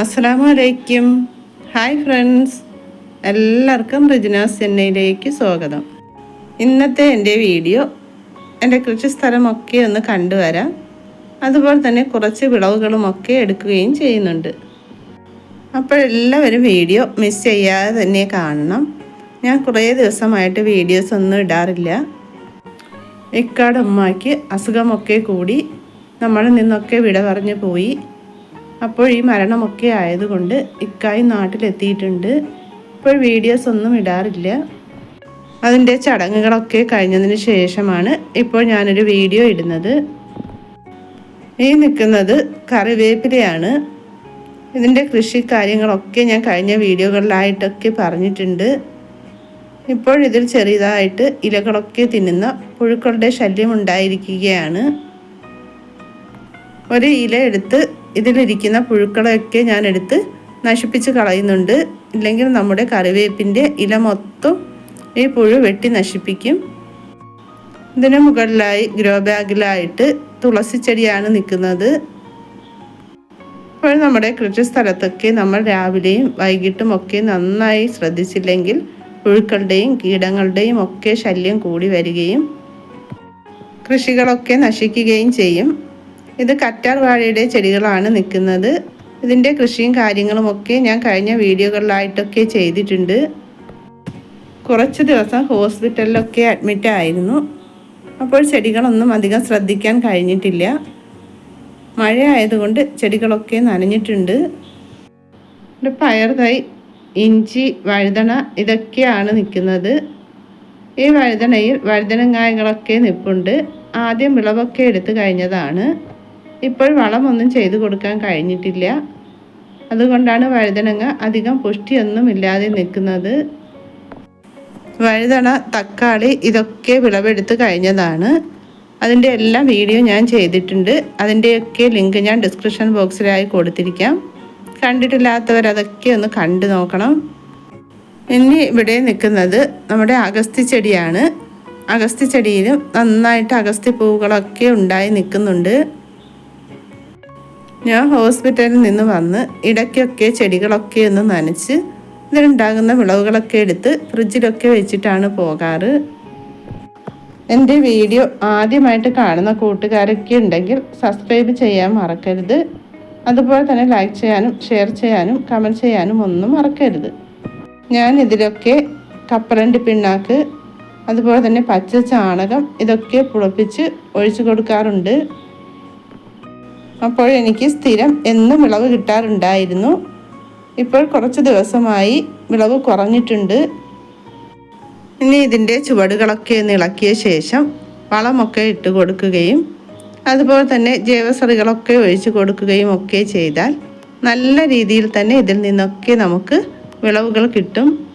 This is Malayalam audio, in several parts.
അസ്സാം വലൈക്കും ഹായ് ഫ്രണ്ട്സ് എല്ലാവർക്കും റിജിനാസ് ചെന്നൈയിലേക്ക് സ്വാഗതം. ഇന്നത്തെ എന്റെ വീഡിയോ എന്റെ കൃഷി സ്ഥലമൊക്കെ ഒന്ന് കണ്ടുവരാം. അതുപോലെ തന്നെ കുറച്ച് വിളവുകളുമൊക്കെ എടുക്കുകയും ചെയ്യുന്നുണ്ട്. അപ്പോഴെല്ലാവരും വീഡിയോ മിസ് ചെയ്യാതെ തന്നെ കാണണം. ഞാൻ കുറേ ദിവസമായിട്ട് വീഡിയോസ് ഒന്നും ഇടാറില്ല. ഇക്കാട് ഉമ്മാക്ക് അസുഖമൊക്കെ കൂടി നമ്മളിൽ നിന്നൊക്കെ വിട പറഞ്ഞു പോയി. അപ്പോൾ ഈ മരണമൊക്കെ ആയതുകൊണ്ട് ഇക്കായി നാട്ടിലെത്തിയിട്ടുണ്ട്. ഇപ്പോൾ വീഡിയോസ് ഒന്നും ഇടാറില്ല. അതിന്റെ ചടങ്ങുകളൊക്കെ കഴിഞ്ഞതിന് ശേഷമാണ് ഇപ്പോൾ ഞാനൊരു വീഡിയോ ഇടുന്നത്. ഈ നിൽക്കുന്നത് കറിവേപ്പിലയാണ്. ഇതിന്റെ കൃഷി കാര്യങ്ങളൊക്കെ ഞാൻ കഴിഞ്ഞ വീഡിയോകളിലായിട്ടൊക്കെ പറഞ്ഞിട്ടുണ്ട്. ഇപ്പോൾ ഇതിൽ ചെറിയതായിട്ട് ഇലകളൊക്കെ തിന്നുന്ന പുഴുക്കളുടെ ശല്യം ഉണ്ടായിരിക്കുകയാണ്. ഒരു ഇല എടുത്ത് ഇതിലിരിക്കുന്ന പുഴുക്കളൊക്കെ ഞാൻ എടുത്ത് നശിപ്പിച്ച് കളയുന്നുണ്ട്. ഇല്ലെങ്കിൽ നമ്മുടെ കറിവേപ്പിന്റെ ഇല മൊത്തം ഈ പുഴു വെട്ടി നശിപ്പിക്കും. ഇതിന് മുകളിലായി ഗ്രോ ബാഗിലായിട്ട് തുളസി ചെടിയാണ് നിൽക്കുന്നത്. ഇപ്പോൾ നമ്മുടെ കൃഷി സ്ഥലത്തൊക്കെ നമ്മൾ രാവിലെയും വൈകിട്ടും ഒക്കെ നന്നായി ശ്രദ്ധിച്ചില്ലെങ്കിൽ പുഴുക്കളുടെയും കീടങ്ങളുടെയും ഒക്കെ ശല്യം കൂടി വരികയും കൃഷികളൊക്കെ നശിക്കുകയും ചെയ്യും. ഇത് കറ്റാർ വാഴയുടെ ചെടികളാണ് നിൽക്കുന്നത്. ഇതിന്റെ കൃഷിയും കാര്യങ്ങളുമൊക്കെ ഞാൻ കഴിഞ്ഞ വീഡിയോകളിലായിട്ടൊക്കെ ചെയ്തിട്ടുണ്ട്. കുറച്ച് ദിവസം ഹോസ്പിറ്റലിലൊക്കെ അഡ്മിറ്റ് ആയിരുന്നു. അപ്പോൾ ചെടികളൊന്നും അധികം ശ്രദ്ധിക്കാൻ കഴിഞ്ഞിട്ടില്ല. മഴ ആയതുകൊണ്ട് ചെടികളൊക്കെ നനഞ്ഞിട്ടുണ്ട്. പയർ തൈ ഇഞ്ചി വഴുതണ ഇതൊക്കെയാണ് നിൽക്കുന്നത്. ഈ വഴുതണയിൽ വഴുതനങ്ങായകളൊക്കെ നിൽപ്പുണ്ട്. ആദ്യം വിളവൊക്കെ എടുത്തു കഴിഞ്ഞതാണ്. ഇപ്പോൾ വളമൊന്നും ചെയ്തു കൊടുക്കാൻ കഴിഞ്ഞിട്ടില്ല. അതുകൊണ്ടാണ് വഴുതനങ്ങ അധികം പുഷ്ടിയൊന്നും ഇല്ലാതെ നിൽക്കുന്നത്. വഴുതണ തക്കാളി ഇതൊക്കെ വിളവെടുത്ത് കഴിഞ്ഞതാണ്. അതിന്റെ എല്ലാ വീഡിയോ ഞാൻ ചെയ്തിട്ടുണ്ട്. അതിന്റെയൊക്കെ ലിങ്ക് ഞാൻ ഡിസ്ക്രിപ്ഷൻ ബോക്സിലായി കൊടുത്തിരിക്കാം. കണ്ടിട്ടില്ലാത്തവർ അതൊക്കെ ഒന്ന് കണ്ടു നോക്കണം. ഇനി ഇവിടെ നിൽക്കുന്നത് നമ്മുടെ അഗസ്തി ചെടിയാണ്. അഗസ്തി ചെടിയിലും നന്നായിട്ട് അഗസ്തി പൂവുകളൊക്കെ ഉണ്ടായി നിൽക്കുന്നുണ്ട്. ഞാൻ ഹോസ്പിറ്റലിൽ നിന്ന് വന്ന് ഇടയ്ക്കൊക്കെ ചെടികളൊക്കെ ഒന്ന് നനച്ച് ഇതിലുണ്ടാകുന്ന വിളവുകളൊക്കെ എടുത്ത് ഫ്രിഡ്ജിലൊക്കെ വെച്ചിട്ടാണ് പോകാറ്. എന്റെ വീഡിയോ ആദ്യമായിട്ട് കാണുന്ന കൂട്ടുകാരൊക്കെ ഉണ്ടെങ്കിൽ സബ്സ്ക്രൈബ് ചെയ്യാൻ മറക്കരുത്. അതുപോലെ തന്നെ ലൈക്ക് ചെയ്യാനും ഷെയർ ചെയ്യാനും കമന്റ് ചെയ്യാനും ഒന്നും മറക്കരുത്. ഞാൻ ഇതിലൊക്കെ കപ്പലണ്ടി പിണ്ണാക്ക് അതുപോലെ തന്നെ പച്ച ചാണകം ഇതൊക്കെ പുളപ്പിച്ച് ഒഴിച്ചു കൊടുക്കാറുണ്ട്. അപ്പോൾ എനിക്ക് സ്ഥിരം എന്നും വിളവ് കിട്ടാറുണ്ടായിരുന്നു. ഇപ്പോൾ കുറച്ച് ദിവസമായി വിളവ് കുറഞ്ഞിട്ടുണ്ട്. ഇനി ഇതിന്റെ ചുവടുകളൊക്കെ ഇളക്കിയ ശേഷം വളമൊക്കെ ഇട്ട് കൊടുക്കുകയും അതുപോലെ തന്നെ ജൈവസറികളൊക്കെ ഒഴിച്ചു കൊടുക്കുകയും ഒക്കെ ചെയ്താൽ നല്ല രീതിയിൽ തന്നെ ഇതിൽ നിന്നൊക്കെ നമുക്ക് വിളവുകൾ കിട്ടും.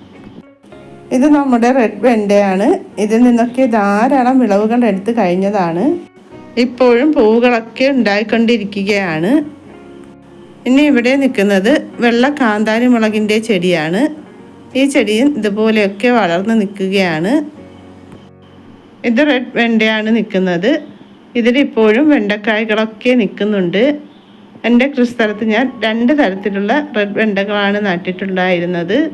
ഇത് നമ്മുടെ റെഡ് വെണ്ടയാണ്. ഇതിൽ നിന്നൊക്കെ ധാരാളം വിളവുകൾ എടുത്തു കഴിഞ്ഞതാണ്. ഇപ്പോഴും പൂവുകളൊക്കെ ഉണ്ടായിക്കൊണ്ടിരിക്കുകയാണ്. ഇനി ഇവിടെ നിൽക്കുന്നത് വെള്ള കാന്താരി മുളകിന്റെ ചെടിയാണ്. ഈ ചെടിയും ഇതുപോലെയൊക്കെ വളർന്ന് നിൽക്കുകയാണ്. ഇത് റെഡ് വെണ്ടയാണ് നിൽക്കുന്നത്. ഇതിലിപ്പോഴും വെണ്ടക്കായ്കളൊക്കെ നിൽക്കുന്നുണ്ട്. എന്റെ കൃഷിസ്ഥലത്ത് ഞാൻ രണ്ട് തരത്തിലുള്ള റെഡ് വെണ്ടകളാണ് നട്ടിട്ടുണ്ടായിരുന്നത്.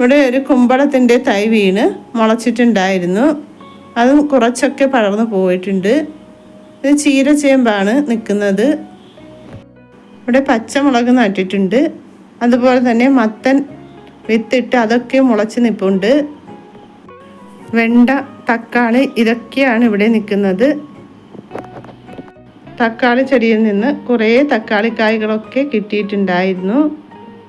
ഇവിടെ ഒരു കുമ്പളത്തിന്റെ തൈ വീണ് മുളച്ചിട്ടുണ്ടായിരുന്നു. അതും കുറച്ചൊക്കെ പടർന്നു പോയിട്ടുണ്ട്. ഇത് ചീരച്ചേമ്പാണ് നിൽക്കുന്നത്. ഇവിടെ പച്ചമുളക് നട്ടിട്ടുണ്ട്. അതുപോലെ തന്നെ മത്തൻ വിത്തിട്ട് അതൊക്കെ മുളച്ച് നിൽപ്പുണ്ട് വെണ്ട തക്കാളി ഇതൊക്കെയാണ് ഇവിടെ നിൽക്കുന്നത്. തക്കാളി ചെടിയിൽ നിന്ന് കുറേ തക്കാളി കായ്കളൊക്കെ കിട്ടിയിട്ടുണ്ടായിരുന്നു.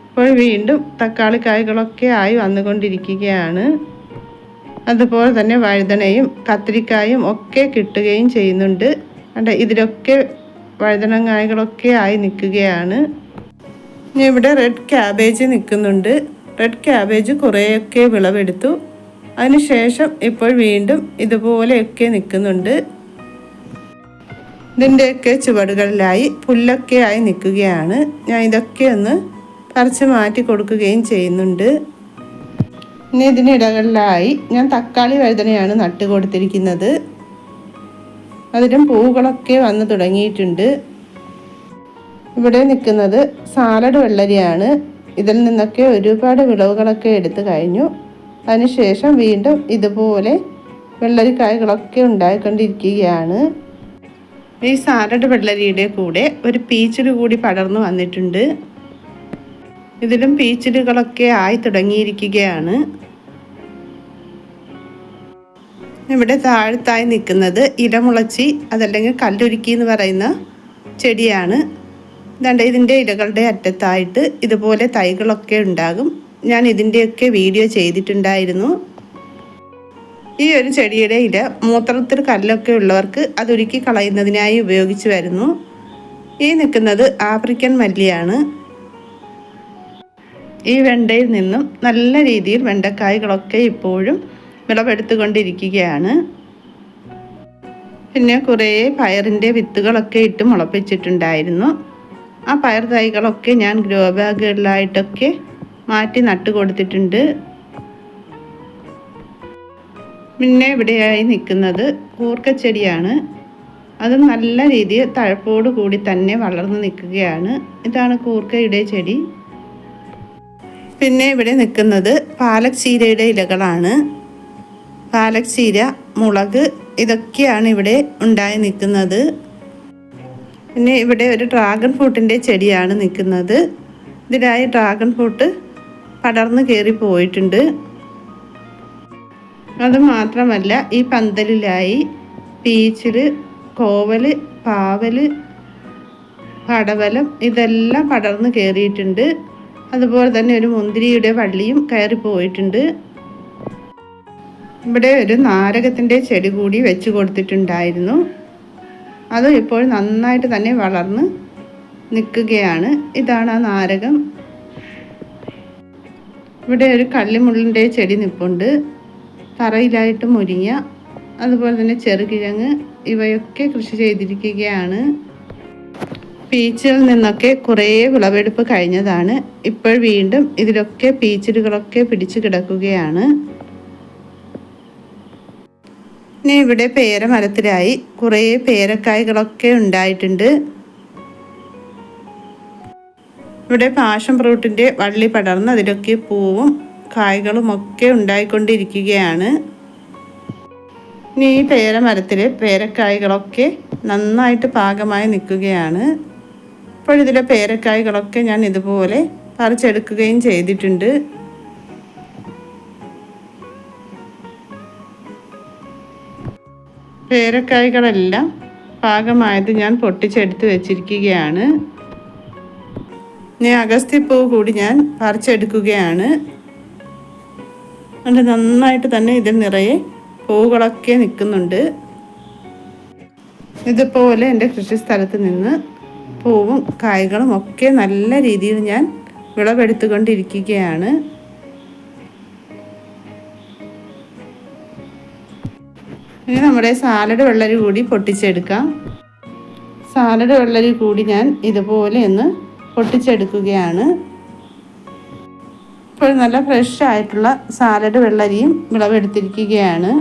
ഇപ്പോൾ വീണ്ടും തക്കാളി കായ്കളൊക്കെ ആയി വന്നുകൊണ്ടിരിക്കുകയാണ്. അതുപോലെ തന്നെ വഴുതനയും കത്തിരിക്കായും ഒക്കെ കിട്ടുകയും ചെയ്യുന്നുണ്ട്. അണ്ട ഇതിലൊക്കെ വഴുതനങ്ങായകളൊക്കെ ആയി നിൽക്കുകയാണ്. ഇനി ഇവിടെ റെഡ് ക്യാബേജ് നിൽക്കുന്നുണ്ട്. റെഡ് ക്യാബേജ് കുറേയൊക്കെ വിളവെടുത്തു. അതിനുശേഷം ഇപ്പോൾ വീണ്ടും ഇതുപോലെയൊക്കെ നിൽക്കുന്നുണ്ട്. ഇതിന്റെയൊക്കെ ചുവടുകളിലായി പുല്ലൊക്കെ ആയി നിൽക്കുകയാണ്. ഞാൻ ഇതൊക്കെ ഒന്ന് പറിച്ച് മാറ്റി കൊടുക്കുകയും ചെയ്യുന്നുണ്ട്. ഇനി ഇതിനിടകളിലായി ഞാൻ തക്കാളി വഴുതനയാണ് നട്ട് കൊടുത്തിരിക്കുന്നത്. അതിലും പൂവുകളൊക്കെ വന്ന് തുടങ്ങിയിട്ടുണ്ട്. ഇവിടെ നിൽക്കുന്നത് സാലഡ് വെള്ളരിയാണ്. ഇതിൽ നിന്നൊക്കെ ഒരുപാട് വിളവുകളൊക്കെ എടുത്തു കഴിഞ്ഞു. അതിനുശേഷം വീണ്ടും ഇതുപോലെ വെള്ളരിക്കായകളൊക്കെ ഉണ്ടായിക്കൊണ്ടിരിക്കുകയാണ്. ഈ സാലഡ് വെള്ളരിയുടെ കൂടെ ഒരു പീച്ചിൽ കൂടി പടർന്നു വന്നിട്ടുണ്ട്. ഇതിലും പീച്ചിലുകളൊക്കെ ആയി തുടങ്ങിയിരിക്കുകയാണ്. ഇവിടെ താഴത്തായി നിൽക്കുന്നത് ഇലമുളച്ചി അതല്ലെങ്കിൽ കല്ലുരുക്കി എന്ന് പറയുന്ന ചെടിയാണ്. ദണ്ട ഇതിന്റെ ഇലകളുടെ അറ്റത്തായിട്ട് ഇതുപോലെ തൈകളൊക്കെ ഉണ്ടാകും. ഞാൻ ഇതിന്റെയൊക്കെ വീഡിയോ ചെയ്തിട്ടുണ്ടായിരുന്നു. ഈ ഒരു ചെടിയുടെ ഇല മൂത്രത്തിൽ കല്ലൊക്കെ ഉള്ളവർക്ക് അതൊരുക്കി കളയുന്നതിനായി ഉപയോഗിച്ച് വരുന്നു. ഈ നിൽക്കുന്നത് ആഫ്രിക്കൻ മല്ലിയാണ്. ഈ വെണ്ടയിൽ നിന്നും നല്ല രീതിയിൽ വെണ്ടക്കായകളൊക്കെ ഇപ്പോഴും വിളവെടുത്തുകൊണ്ടിരിക്കുകയാണ്. പിന്നെ കുറേ പയറിന്റെ വിത്തുകളൊക്കെ ഇട്ട് മുളപ്പിച്ചിട്ടുണ്ടായിരുന്നു. ആ പയർ തൈകളൊക്കെ ഞാൻ ഗ്രോ ബാഗുകളിലായിട്ടൊക്കെ മാറ്റി നട്ടു കൊടുത്തിട്ടുണ്ട്. പിന്നെ ഇവിടെയായി നിൽക്കുന്നത് കൂർക്കച്ചെടിയാണ്. അത് നല്ല രീതിയിൽ തഴപ്പോട് കൂടി തന്നെ വളർന്നു നിൽക്കുകയാണ്. ഇതാണ് കൂർക്കയുടെ ചെടി. പിന്നെ ഇവിടെ നിൽക്കുന്നത് പാലക് ചീരയുടെ ഇലകളാണ്. പാലക് ചീര മുളക് ഇതൊക്കെയാണ് ഇവിടെ ഉണ്ടായി നിൽക്കുന്നത്. പിന്നെ ഇവിടെ ഒരു ഡ്രാഗൺ ഫ്രൂട്ടിന്റെ ചെടിയാണ് നിൽക്കുന്നത്. ഇതിനായി ഡ്രാഗൺ ഫ്രൂട്ട് പടർന്നു കയറി പോയിട്ടുണ്ട്. അതുമാത്രമല്ല ഈ പന്തലിലായി പീച്ചിൽ കോവൽ പാവൽ പടവലം ഇതെല്ലാം പടർന്നു കയറിയിട്ടുണ്ട്. അതുപോലെ തന്നെ ഒരു മുന്തിരിയുടെ വള്ളിയും കയറി പോയിട്ടുണ്ട്. ഇവിടെ ഒരു നാരകത്തിന്റെ ചെടി കൂടി വെച്ച് കൊടുത്തിട്ടുണ്ടായിരുന്നു. അത് ഇപ്പോൾ നന്നായിട്ട് തന്നെ വളർന്ന് നിൽക്കുകയാണ്. ഇതാണ് ആ നാരകം. ഇവിടെ ഒരു കള്ളിമുള്ളിന്റെ ചെടി നിൽപ്പുണ്ട് തറയിലായിട്ട് മുരിങ്ങ അതുപോലെ തന്നെ ചെറുകിഴങ്ങ് ഇവയൊക്കെ കൃഷി ചെയ്തിരിക്കുകയാണ്. പീച്ചിൽ നിന്നൊക്കെ കുറേ വിളവെടുപ്പ് കഴിഞ്ഞതാണ്. ഇപ്പോൾ വീണ്ടും ഇതിലൊക്കെ പീച്ചിലുകളൊക്കെ പിടിച്ചു കിടക്കുകയാണ്. ഇനി ഇവിടെ പേരമരത്തിലായി കുറേ പേരക്കായ്കളൊക്കെ ഉണ്ടായിട്ടുണ്ട്. ഇവിടെ പാഷൻ ഫ്രൂട്ടിന്റെ വള്ളി പടർന്ന് അതിലൊക്കെ പൂവും കായ്കളും ഒക്കെ ഉണ്ടായിക്കൊണ്ടിരിക്കുകയാണ്. ഇനി ഈ പേരമരത്തിൽ പേരക്കായ്കളൊക്കെ നന്നായിട്ട് പാകമായി നിൽക്കുകയാണ്. ഇപ്പോൾ ഇതിലെ പേരക്കായ്കളൊക്കെ ഞാൻ ഇതുപോലെ പറിച്ചെടുക്കുകയും ചെയ്തിട്ടുണ്ട്. പേരക്കായ്കളെല്ലാം പാകമായത് ഞാൻ പൊട്ടിച്ചെടുത്ത് വെച്ചിരിക്കുകയാണ്. ഇനി അഗസ്ത്യപ്പൂ കൂടി ഞാൻ പറിച്ചെടുക്കുകയാണ്. അതുകൊണ്ട് നന്നായിട്ട് തന്നെ ഇതിൽ നിറയെ പൂവുകളൊക്കെ നിൽക്കുന്നുണ്ട്. ഇതുപോലെ എന്റെ കൃഷിസ്ഥലത്ത് നിന്ന് പൂവും കായ്കളും ഒക്കെ നല്ല രീതിയിൽ ഞാൻ വിളവെടുത്തുകൊണ്ടിരിക്കുകയാണ്. ഇനി നമ്മുടെ സാലഡ് വെള്ളരി കൂടി പൊട്ടിച്ചെടുക്കാം. സാലഡ് വെള്ളരി കൂടി ഞാൻ ഇതുപോലെ ഒന്ന് പൊട്ടിച്ചെടുക്കുകയാണ്. ഇപ്പോൾ നല്ല ഫ്രഷ് ആയിട്ടുള്ള സാലഡ് വെള്ളരിയും വിളവെടുത്തിരിക്കുകയാണ്.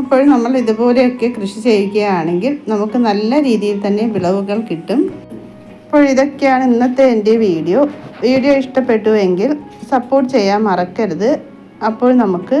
അപ്പോൾ നമ്മൾ ഇതുപോലെയൊക്കെ കൃഷി ചെയ്യുകയാണെങ്കിൽ നമുക്ക് നല്ല രീതിയിൽ തന്നെ വിളവുകൾ കിട്ടും. അപ്പോൾ ഇതൊക്കെയാണ് ഇന്നത്തെ എന്റെ വീഡിയോ. വീഡിയോ ഇഷ്ടപ്പെട്ടുവെങ്കിൽ സപ്പോർട്ട് ചെയ്യാൻ മറക്കരുത്. അപ്പോൾ നമുക്ക്